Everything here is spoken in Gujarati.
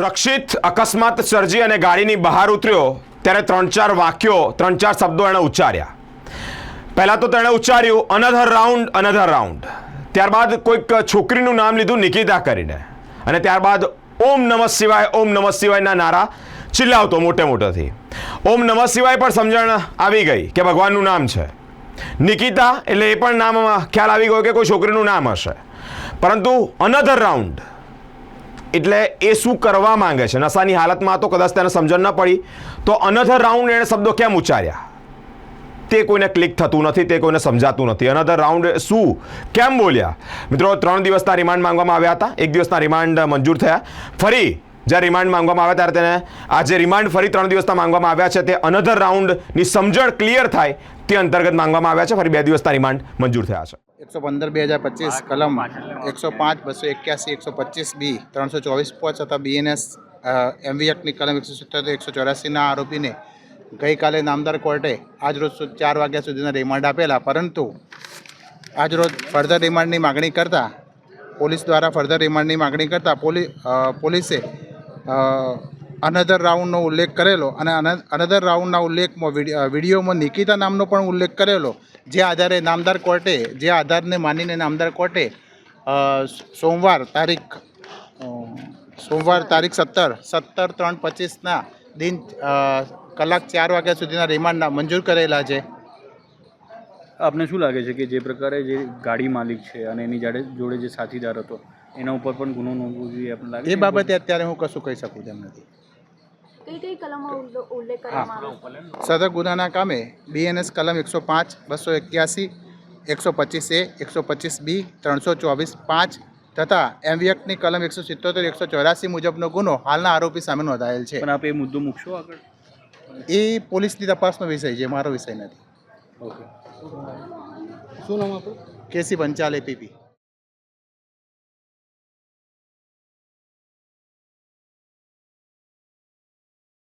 રક્ષિત અકસ્માત સર્જી અને ગાડીની બહાર ઉતર્યો, ત્યારે ત્રણ ચાર વાક્યો ત્રણ ચાર શબ્દો એણે ઉચ્ચાર્યા. પહેલાં તો તેણે ઉચ્ચાર્યું અનધર રાઉન્ડ અનધર રાઉન્ડ ત્યારબાદ કોઈક છોકરીનું નામ લીધું નિકિતા કરીને. અને ત્યારબાદ, ઓમ નમઃ શિવાય, ઓમ નમઃ શિવાયના નારા ચિલ્લાવતો મોટે મોટેથી. ઓમ નમઃ શિવાય પણ સમજણ આવી ગઈ કે ભગવાનનું નામ છે. નિકિતા એટલે એ પણ નામ ખ્યાલ આવી ગયો કે કોઈ છોકરીનું નામ હશે. પરંતુ અનધર રાઉન્ડ એટલે એ શું કરવા માંગે છે? નશાની હાલતમાં તો કદાચ તેને સમજણ ન પડી. તો અનધર રાઉન્ડ એણે શબ્દો કેમ ઉચ્ચાર્યા? તે કોઈને ક્લિક થતું નથી, તે કોઈને સમજાતું નથી. અનધર રાઉન્ડ શું? કેમ બોલ્યા? મિત્રો, ત્રણ દિવસના રિમાન્ડ માંગવામાં આવ્યા હતા. એક દિવસના રિમાન્ડ મંજૂર થયા. ફરી જ્યારે રિમાન્ડ માંગવામાં આવ્યા ત્યારે તેને આ જે રિમાન્ડ ફરી ત્રણ દિવસના માંગવામાં આવ્યા છે. તે અનધર રાઉન્ડની સમજણ ક્લિયર થાય તે અંતર્ગત માંગવામાં આવ્યા છે. ફરી બે દિવસના રિમાન્ડ મંજૂર થયા છે. એકસો પંદર બે હજાર પચીસ કલમ એકસો પાંચ બસો એક્યાસી એકસો પચીસ બી ત્રણસો ચોવીસ પોચ તથા બીએનએસ એમવી એક્ટની કલમ એકસો સિત્તોતેર એકસો ચોરાસીના આરોપીને ગઈકાલે નામદાર કોર્ટે આજરોજ ચાર વાગ્યા સુધીના રિમાન્ડ આપેલા. પરંતુ આજરોજ ફર્ધર રિમાન્ડની માગણી કરતાં પોલીસ દ્વારા ફર્ધર રિમાન્ડની માગણી કરતાં પોલી પોલીસે અનધર રાઉન્ડનો ઉલ્લેખ કરેલો અને અનધર રાઉન્ડના ઉલ્લેખમાં વિડી- વિડીયોમાં નિકિતા નામનો પણ ઉલ્લેખ કરેલો જે આધારે નામદાર કોર્ટે જે આધારને માનીને નામદાર કોર્ટે સોમવાર તારીખ સોમવાર તારીખ સત્તર સત્તર ત્રણ પચીસના દિન કલાક ચાર વાગ્યા સુધીના રિમાન્ડના મંજૂર કરેલા છે. આપને શું લાગે છે કે જે પ્રકારે જે ગાડી માલિક છે અને એની જાડે જોડે જે સાથીદાર હતો એના ઉપર પણ ગુનો નોંધવો જોઈએ આપને લાગે એ બાબતે અત્યારે હું કશું કહી શકું તેમ નથી. કઈ કઈ કલમો ઉલ્લેખ કરવામાં આવ્યો સદર ગુનાના કામે બીએનએસ કલમ એકસો પાંચ બસો એક્યાસી એકસો પચીસ એ એકસો પચીસ બી ત્રણસો ચોવીસ પાંચ તથા એમવીએક્ટની કલમ એકસો સિત્તોતેર એકસો ચોરાસી મુજબનો ગુનો હાલના આરોપી સામે નોંધાયેલ છે. પણ આપ એ મુદ્દો મૂકશો આગળ? એ પોલીસની તપાસનો વિષય છે મારો વિષય નથી. ઓકે. શું કેસી પંચાલ એપીપી